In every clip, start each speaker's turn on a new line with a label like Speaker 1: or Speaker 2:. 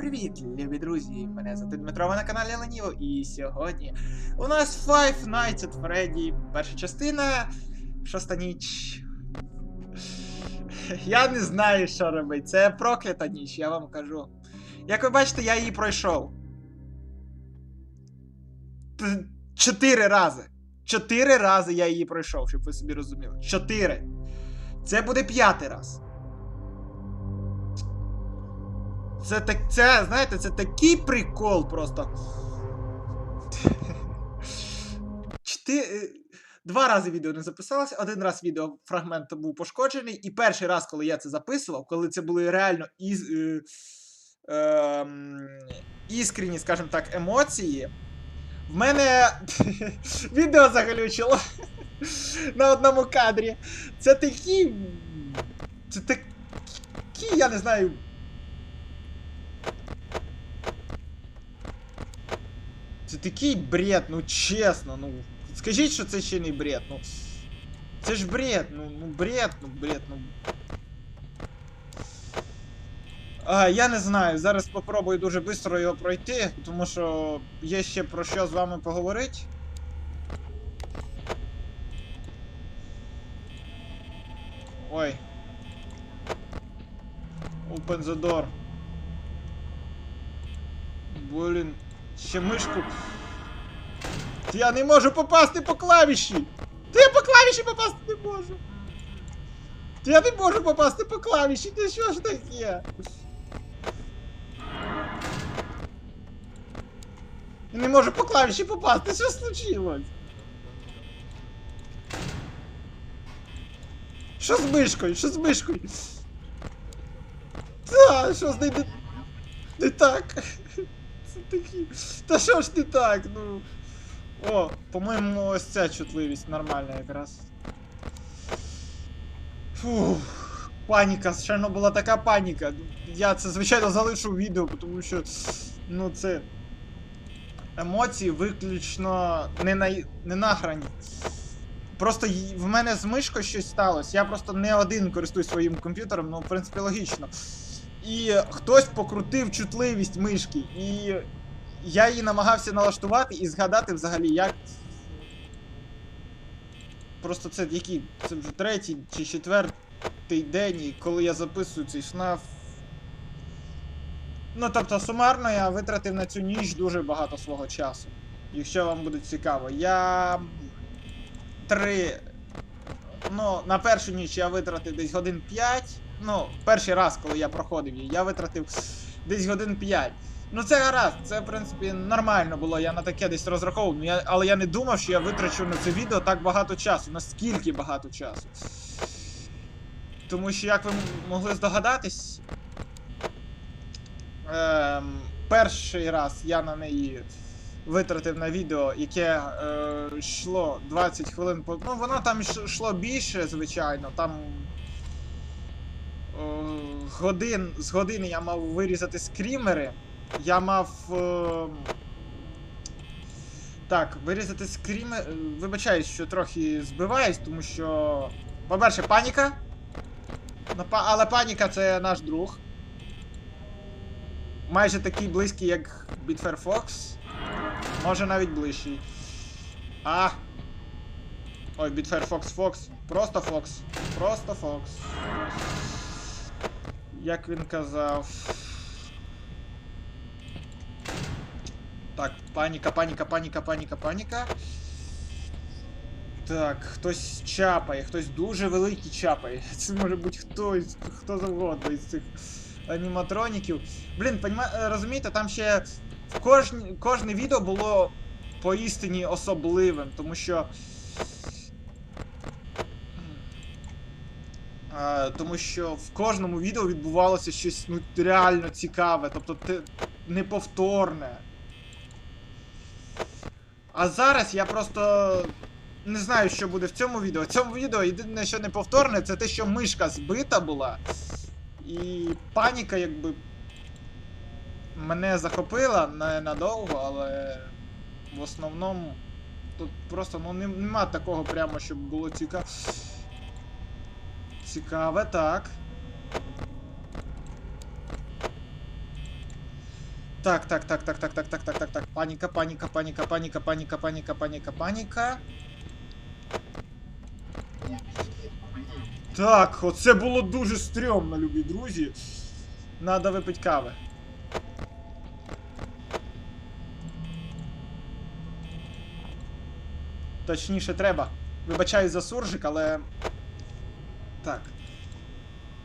Speaker 1: привіт, любі друзі! Мене звати Дмитро, ви на каналі Леніво, і сьогодні у нас Five Nights at Freddy, перша частина, шоста ніч. Я не знаю, що робити. Це проклята ніч, я вам кажу. Як ви бачите, я її пройшов. Чотири рази. Чотири рази я її пройшов, щоб ви собі розуміли. Чотири. Це буде п'ятий раз. Це так, це, знаєте, це такий прикол просто. Чти... е, Два рази відео не записалося, один раз відео фрагмент був пошкоджений, і перший раз, коли я це записував, коли це були реально із, е, е, іскренні, скажімо так, емоції, в мене відео заглючило на одному кадрі. Це такі. Це такі, я не знаю. Це такий бред, ну чесно, ну. Скажіть, що це ще не бред, ну. Це ж бред, ну, ну бред, ну бред, ну. А, я не знаю, зараз попробую дуже швидко його пройти, тому що є ще про що з вами поговорити. Ой. Open the door. Блін, ще мишку. Я не можу попасти по клавіші! Та я по клавіші попасти не можу! Та я не можу попасти по клавіші, ти що ж таке? Я не можу по клавіші попасти, що случилось? Що з мишкою? Що з мишкою? Та, що з нею не, не так? Це такі. Та що ж не так? Ну. О, по-моєму, ось ця чутливість нормальна якраз. Фух, паніка, щойно була така паніка. Я це, звичайно, залишу в відео, тому що. Ну, це. Емоції виключно не на, не на грані. Просто в мене з мишкою щось сталося. Я просто не один користуюсь своїм комп'ютером, ну, в принципі, логічно. І хтось покрутив чутливість мишки. І я її намагався налаштувати і згадати взагалі, як. Просто це який? Це вже третій чи четвертий день, коли я записую цей ФНАФ. Ну, тобто, сумарно я витратив на цю ніч дуже багато свого часу. Якщо вам буде цікаво. Я. Три. Ну, на першу ніч я витратив десь годин 5. Ну, перший раз, коли я проходив її, я витратив десь годин 5. Ну це гаразд, це в принципі нормально було, я на таке десь розраховував, ну, я, але я не думав, що я витрачу на це відео так багато часу, наскільки багато часу. Тому що, як ви могли здогадатись, ем, перший раз я на неї витратив на відео, яке е, йшло 20 хвилин. Ну, воно там йш- йшло більше, звичайно, там. Е, Годин, з години я мав вирізати скрімери. Я мав. Е... Так, вирізати скрімер. Вибачаюсь, що трохи збиваюсь, тому що. По-перше, паніка. Але паніка це наш друг. Майже такий близький, як Bitfair Fox. Може навіть ближчий. А. Ой, Bitfair Fox Fox. Просто Fox. Просто Fox. Як він казав. Так, паніка, паніка, паніка, паніка, паніка. Так, хтось чапає, хтось дуже великий чапає. Це може бути хтось, хто завгодно із цих аніматроніків. Блін, поніма... е, розумієте, там ще в кожне відео було поістині особливим, тому що. Тому що в кожному відео відбувалося щось ну, реально цікаве, тобто те, неповторне. А зараз я просто не знаю, що буде в цьому відео. В цьому відео єдине, що неповторне, це те, що мишка збита була. І паніка, якби. Мене захопила ненадовго, але в основному тут просто ну, нема такого прямо, щоб було цікаво. Цікаве, так. Так, так, так, так, так, так, так, так, так, так. Паніка, паніка, паніка, паніка, паніка, паніка, паніка, паніка. Так, оце було дуже стрьомно, любі друзі. Надо випити кави. Точніше, треба. Вибачаюсь за суржик, але. Так.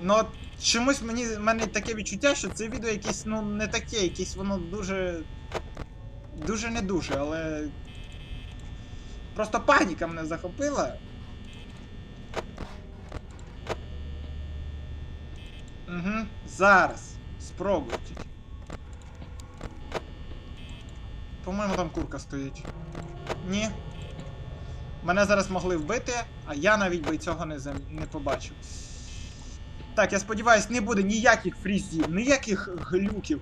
Speaker 1: Ну, от чомусь мені в мене таке відчуття, що це відео якесь, ну, не таке, якесь воно дуже. Дуже не дуже, але. Просто паніка мене захопила. Угу, зараз. Спробуй тільки. По-моєму, там курка стоїть. Ні. Мене зараз могли вбити, а я навіть би цього не, зам... не побачив. Так, я сподіваюся, не буде ніяких фрізів, ніяких глюків.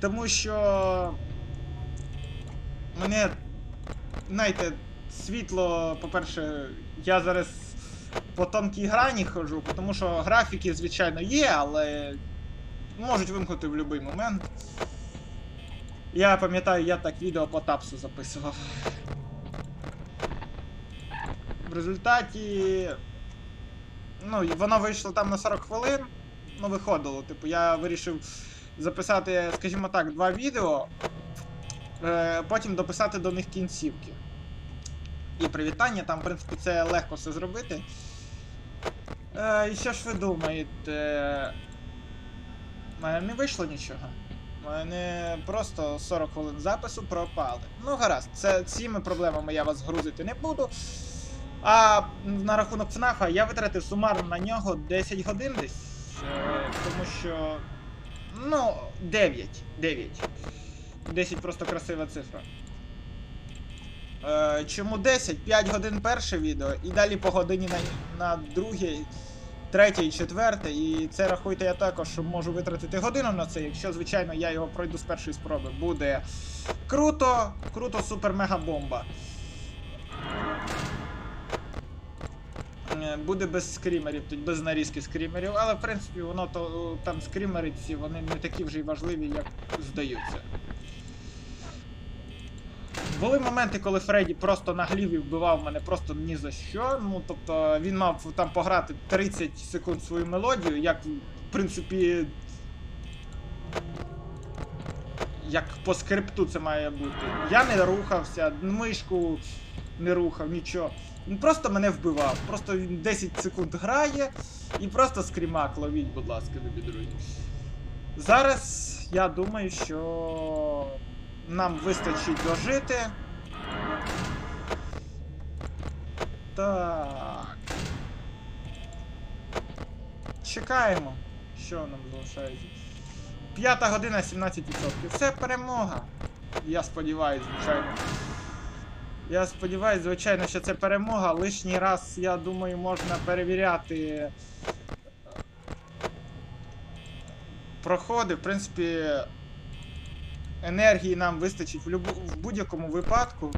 Speaker 1: Тому що. Мене. Знаєте, світло, по-перше, я зараз по тонкій грані ходжу, тому що графіки, звичайно, є, але можуть вимкнути в будь-який момент. Я пам'ятаю, я так відео по тапсу записував. В результаті. Ну, воно вийшло там на 40 хвилин. Ну, виходило. Типу, я вирішив записати, скажімо так, два відео, е, потім дописати до них кінцівки. І привітання, там, в принципі, це легко все зробити. Е, і що ж ви думаєте? У мене не вийшло нічого. У мене просто 40 хвилин запису пропали. Ну, гаразд, це, цими проблемами я вас грузити не буду. А на рахунок ФНАФа я витратив сумарно на нього 10 годин десь. Е, тому що. Ну, 9. 9. 10 просто красива цифра. Е, чому 10? 5 годин перше відео, і далі по годині на, на друге, третє і четверте. І це рахуйте я також, що можу витратити годину на це, якщо, звичайно, я його пройду з першої спроби. Буде круто, круто, супер-мега-бомба. Е, Буде без скрімерів, тут без нарізки скрімерів, але в принципі воно то там скрімери ці, вони не такі вже й важливі, як здаються. Були моменти, коли Фредді просто наглів і вбивав мене просто ні за що. Ну, тобто він мав там пограти 30 секунд свою мелодію, як, в принципі. Як по скрипту це має бути. Я не рухався, мишку не рухав, нічого. Він просто мене вбивав. Просто він 10 секунд грає і просто скрімак ловіть, будь ласка, любі друзі. Зараз я думаю, що нам вистачить дожити. Так. Чекаємо. Що нам залишається? П'ята година 17%. Це перемога. Я сподіваюся, звичайно. Я сподіваюся, звичайно, що це перемога. Лишній раз, я думаю, можна перевіряти. Проходи, в принципі, енергії нам вистачить в, в будь-якому випадку.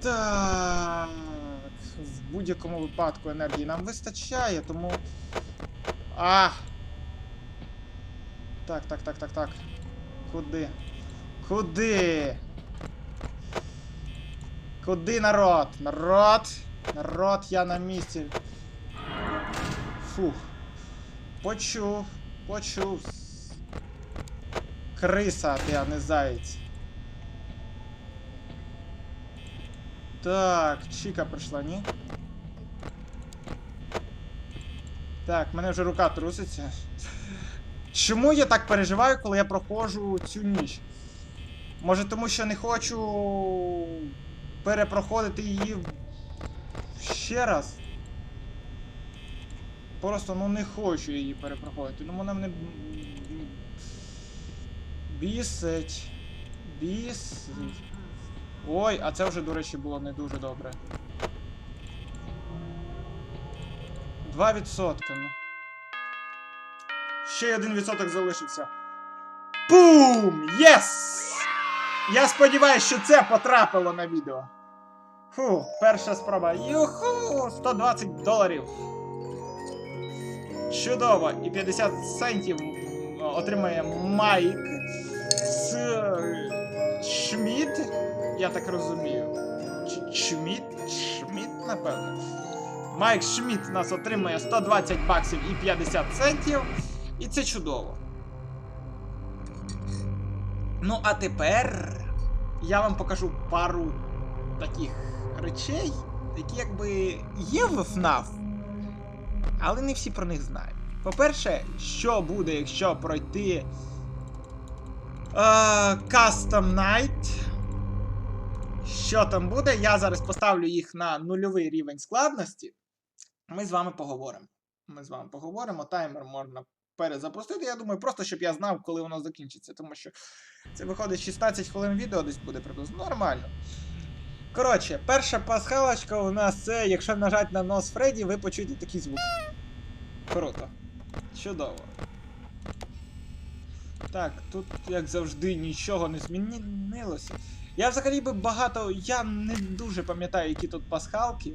Speaker 1: Так. В будь-якому випадку енергії нам вистачає, тому. А! Так, так, так, так, так. Куди? Куди? Куди народ? Народ! Народ, я на місці. Фух. Почув, почув. Криса, ти, а не заєць. Так, Чіка прийшла, ні? Так, мене вже рука труситься. Чому я так переживаю, коли я проходжу цю ніч? Може тому що не хочу перепроходити її ще раз? Просто ну не хочу її перепроходити. Ну вона мене бісить. Бісить. Ой, а це вже, до речі, було не дуже добре. 2%, ну. Ще один відсоток залишився. Пум! Єс! Я сподіваюся, що це потрапило на відео. Фу, перша спроба. Юху! 120 доларів. Чудово! І 50 центів отримає Майк з Шміт, я так розумію. Чміт? Шміт, напевно. Майк Шміт нас отримує 120 баксів і 50 центів. І це чудово. Ну, а тепер я вам покажу пару таких речей, які якби є в FNAF, але не всі про них знають. По-перше, що буде, якщо пройти е, Custom Night? Що там буде? Я зараз поставлю їх на нульовий рівень складності. Ми з вами поговоримо. Ми з вами поговоримо. Таймер можна перезапустити. Я думаю, просто щоб я знав, коли воно закінчиться. Тому що це виходить 16 хвилин відео, десь буде приблизно нормально. Коротше, перша пасхалочка у нас це, якщо нажати на нос Фредді, ви почуєте такий звук. Круто. Чудово. Так, тут, як завжди, нічого не змінилося. Я взагалі би багато. Я не дуже пам'ятаю, які тут пасхалки.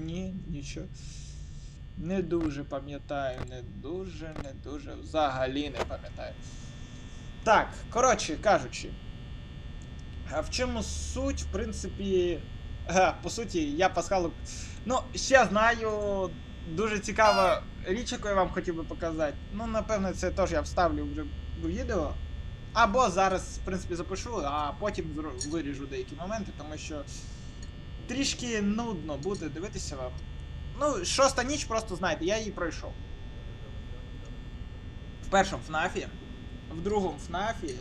Speaker 1: Ні, нічого. Не дуже пам'ятаю, не дуже, не дуже. Взагалі не пам'ятаю. Так, коротше кажучи. А в чому суть, в принципі. По суті, я пасхалок. Ну, ще знаю. Дуже цікава річ, яку я вам хотів би показати. Ну, напевно, це теж я вставлю вже в відео. Або зараз, в принципі, запишу, а потім виріжу деякі моменти, тому що трішки нудно буде дивитися вам. Ну, шоста ніч, просто знаєте, я її пройшов. В першому ФНАФі, в другому ФНАФі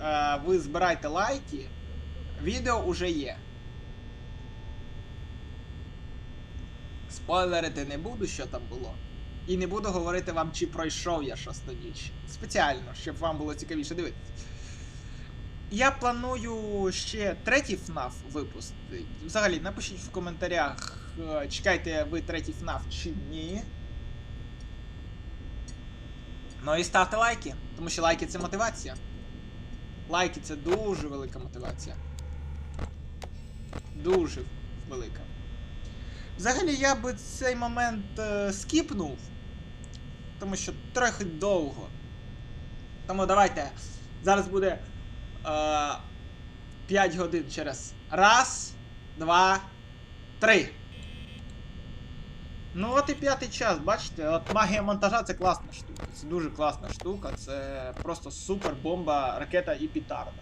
Speaker 1: е, ви збирайте лайки, відео уже є. Спойлерити не буду, що там було. І не буду говорити вам, чи пройшов я шосту ніч. Спеціально, щоб вам було цікавіше дивитися. Я планую ще третій FNAF випустити. Взагалі, напишіть в коментарях, е, чекаєте ви третій FNAF чи ні. Ну і ставте лайки, тому що лайки це мотивація. Лайки це дуже велика мотивація. Дуже велика. Взагалі я би цей момент е, скіпнув, тому що трохи довго. Тому давайте. Зараз буде е, 5 годин через. Раз, два, три. Ну от і п'ятий час, бачите, от магія монтажа це класна штука. Це дуже класна штука, це просто супер бомба, ракета і пітарда.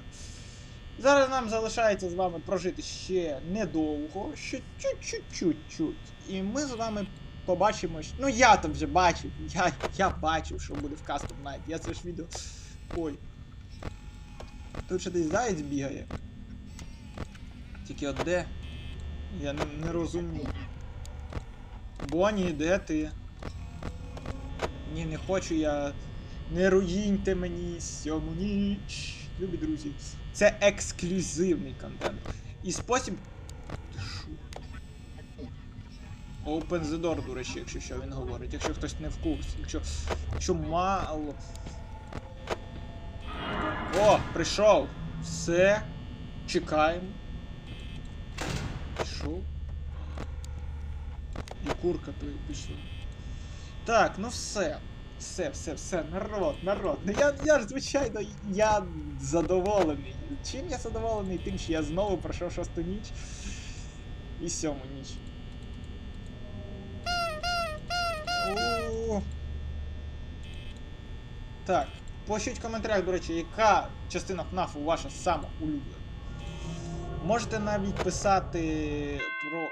Speaker 1: Зараз нам залишається з вами прожити ще недовго, ще чуть-чуть-чуть-чуть. І ми з вами побачимо. Ну я там вже бачив. Я, я бачив, що буде в Custom Night. Я це ж відео. Ой. Тут ще десь заєць бігає. Тільки от де? Я не, не розумію. Бонні, де ти? Ні, не хочу я. Не руїньте мені сьому ніч. Любі друзі. Це ексклюзивний контент. І спосіб. Open the door, до речі, якщо що він говорить, якщо хтось не в курсі, якщо, якщо мало. О, прийшов. Все. Чекаємо. Пішов. І курка пішла. Так, ну все. Все, все, все, народ, народ. Ну я, я ж, звичайно, я задоволений. Чим я задоволений? Тим, що я знову пройшов шосту ніч і сьому ніч. О. Так, пишіть в коментарях, до речі, яка частина ФНАФу ваша сама улюблена. Можете навіть писати про.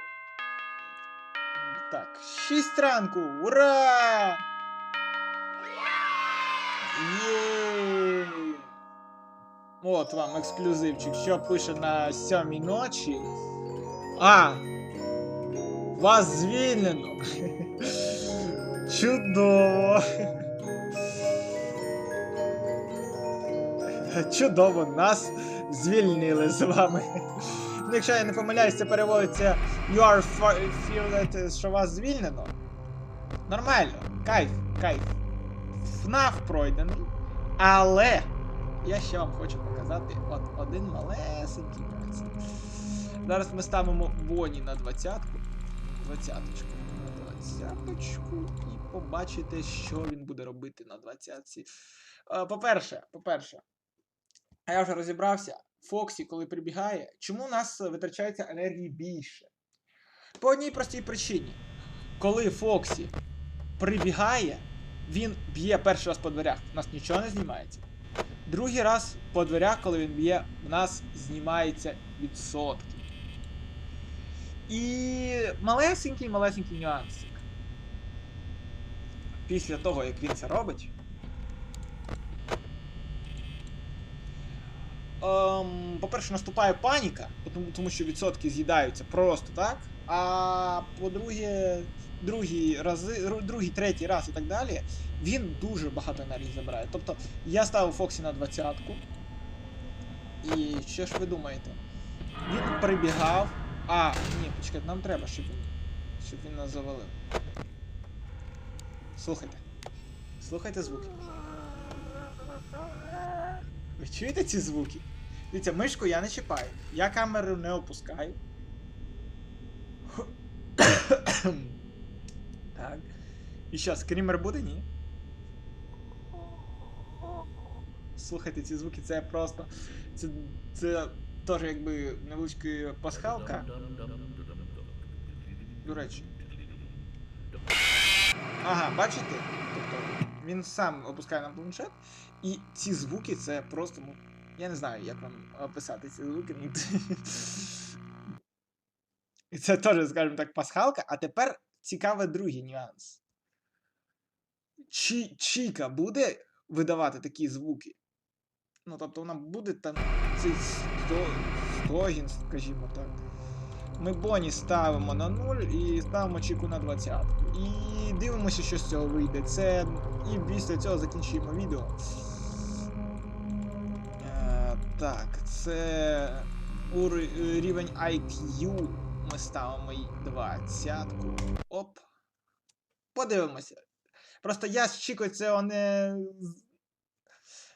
Speaker 1: Так, 6 ранку! Ура! Єй! От вам ексклюзивчик, що пише на сьомій ночі. А! Вас звільнено! Чудово! Чудово, нас звільнили з вами. Ну, якщо я не помиляюсь, це переводиться You are fi- що вас звільнено. Нормально, кайф, кайф. ФНАФ пройдений. Але я ще вам хочу показати от один малесенький нюанс. Зараз ми ставимо Боні на двадцятку. Двадцяточку. На двадцяточку і побачите, що він буде робити на двадцятці. Е, По-перше, по-перше, а я вже розібрався. Фоксі, коли прибігає, чому у нас витрачається енергії більше? По одній простій причині. Коли Фоксі прибігає, він б'є перший раз по дверях, у нас нічого не знімається. Другий раз по дверях, коли він б'є, у нас знімається відсотки. І малесенький малесенький нюансик. Після того, як він це робить. Ем, по-перше, наступає паніка, тому, що відсотки з'їдаються просто так. А по-друге, другий рази, другий, третій раз і так далі, він дуже багато енергії забирає. Тобто я ставив Фоксі на двадцятку. І що ж ви думаєте? Він прибігав. А, ні, почекайте, нам треба, щоб він. Щоб він нас завалив. Слухайте. Слухайте звуки. Ви чуєте ці звуки? Дивіться, мишку я не чіпаю. Я камеру не опускаю. так. І що, скрімер буде? Ні. Слухайте ці звуки, це просто. Це. Це теж якби невеличка пасхалка. До речі. Ага, бачите? Тобто він сам опускає на планшет, і ці звуки це просто, ну. Я не знаю, як вам описати ці звуки. ну, І це теж, скажімо так, пасхалка. А тепер цікавий другий нюанс. Чи Чіка буде видавати такі звуки? Ну, тобто вона буде там цей сто, стогін, скажімо так. Ми Боні ставимо на 0 і ставимо Чіку на 20. І дивимося, що з цього вийде. Це. І після цього закінчуємо відео. Е, так, це у рівень IQ ми ставимо й 20. Оп. Подивимося. Просто я з Чікою цього не.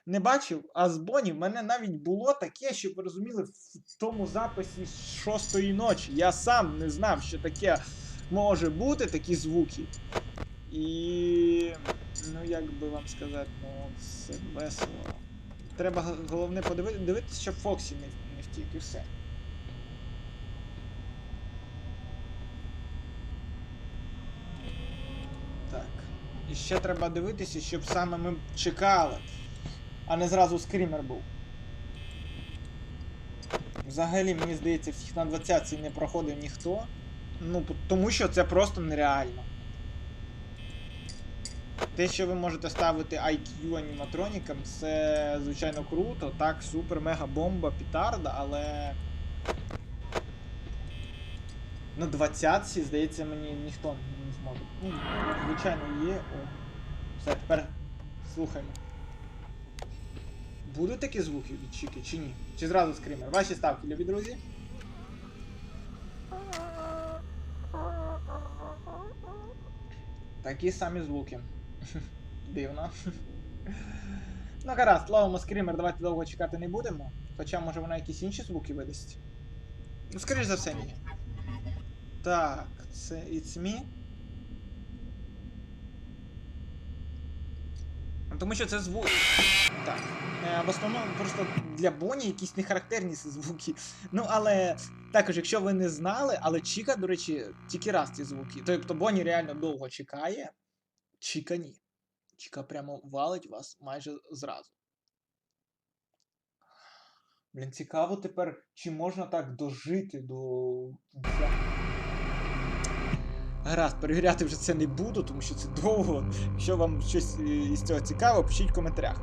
Speaker 1: Не бачив, а з Боні в мене навіть було таке, щоб ви розуміли, в тому записі з шостої ночі. Я сам не знав, що таке може бути, такі звуки. І. Ну, як би вам сказати, ну, це весело. Треба головне подивитися, дивитися, щоб Фоксі не, не втік і все. Так. І ще треба дивитися, щоб саме ми чекали, а не зразу скрімер був. Взагалі, мені здається, всіх на 20 не проходив ніхто. Ну, тому що це просто нереально. Те, що ви можете ставити IQ аніматронікам, це звичайно круто, так, супер, мега бомба, пітарда, але. На 20 здається, мені ніхто не зможе. Ну, звичайно, є. О. Все, тепер слухаймо. Будуть такі звуки від Чіки чи ні? Чи зразу скример? Ваші ставки, любі друзі? Такі самі звуки. Дивно. Ну гаразд, ловимо скример, давайте довго чекати не будемо. Хоча, може вона якісь інші звуки видасть. Ну, скоріш за все, ні. Так, це It's me. Тому що це звук. Так. Е, в основному просто для Боні якісь нехарактерні звуки. Ну, але також, якщо ви не знали, але Чіка, до речі, тільки раз ці звуки. Тобто Боні реально довго чекає. Чіка ні. Чіка прямо валить вас майже зразу. Блін, цікаво тепер, чи можна так дожити до. Гаразд, перевіряти вже це не буду, тому що це довго. Якщо вам щось е, із цього цікаво, пишіть в коментарях.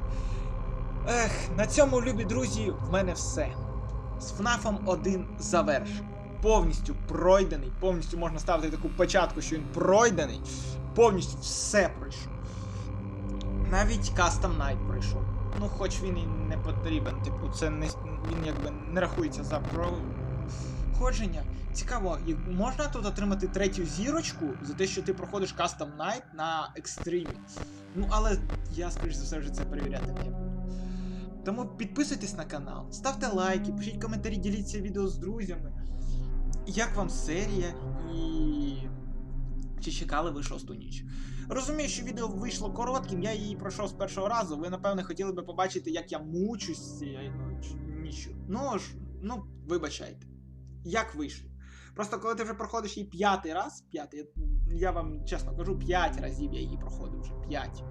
Speaker 1: Ех, на цьому, любі друзі, в мене все. З FNAF 1 завершив. Повністю пройдений, повністю можна ставити таку печатку, що він пройдений. Повністю все пройшов. Навіть Custom Night пройшов. Ну, хоч він і не потрібен, типу, це не він якби не рахується за проходження. Цікаво, можна тут отримати третю зірочку за те, що ти проходиш Custom Night на екстримі. Ну, але я, скоріш за все, вже це перевіряти не буду. Тому підписуйтесь на канал, ставте лайки, пишіть коментарі, діліться відео з друзями. Як вам серія і Чи чекали ви шосту ніч? Розумію, що відео вийшло коротким, я її пройшов з першого разу. Ви, напевне, хотіли би побачити, як я мучусь з цією ніччю. Ну ж, ну, вибачайте. Як вийшло? Просто коли ти вже проходиш її п'ятий раз, п'ятий, я вам чесно кажу, п'ять разів я її проходив вже п'ять.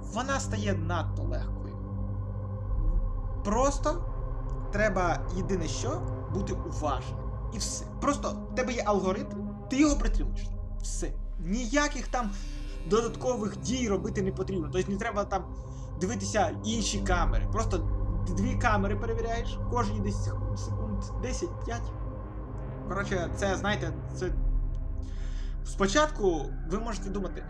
Speaker 1: Вона стає надто легкою. Просто треба єдине що бути уважним. І все. Просто в тебе є алгоритм, ти його притримуєш. Все. Ніяких там додаткових дій робити не потрібно. Тобто не треба там дивитися інші камери. Просто дві камери перевіряєш, кожні десь секунд 10-5. Коротше, це, знаєте, це. Спочатку ви можете думати,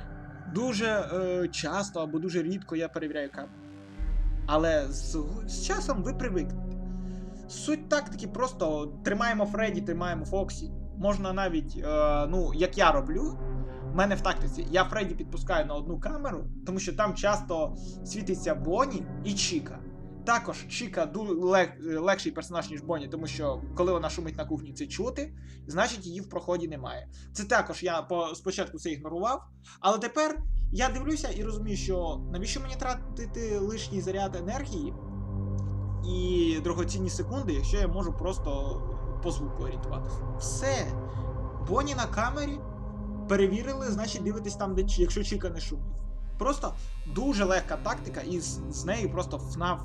Speaker 1: дуже е, часто або дуже рідко я перевіряю камеру. Але з, з часом ви привикнете. Суть тактики просто тримаємо Фредді, тримаємо Фоксі. Можна навіть, е, ну, як я роблю, в мене в тактиці, я Фредді підпускаю на одну камеру, тому що там часто світиться Бонні і Чіка. Також Чіка лег- легший персонаж, ніж Бонні, тому що коли вона шумить на кухні, це чути, значить її в проході немає. Це також я по, спочатку це ігнорував, але тепер я дивлюся і розумію, що навіщо мені тратити лишній заряд енергії і дорогоцінні секунди, якщо я можу просто по звуку орієнтуватися. Все. Бонні на камері перевірили, значить дивитесь там, де якщо Чіка не шумить. Просто дуже легка тактика, і з, з нею просто FNAF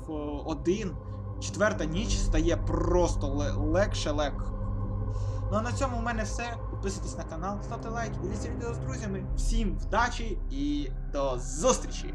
Speaker 1: 1, четверта ніч стає просто легше легко. Ну а на цьому у мене все. Підписуйтесь на канал, ставте лайк, діліться відео з друзями. Всім вдачі і до зустрічі!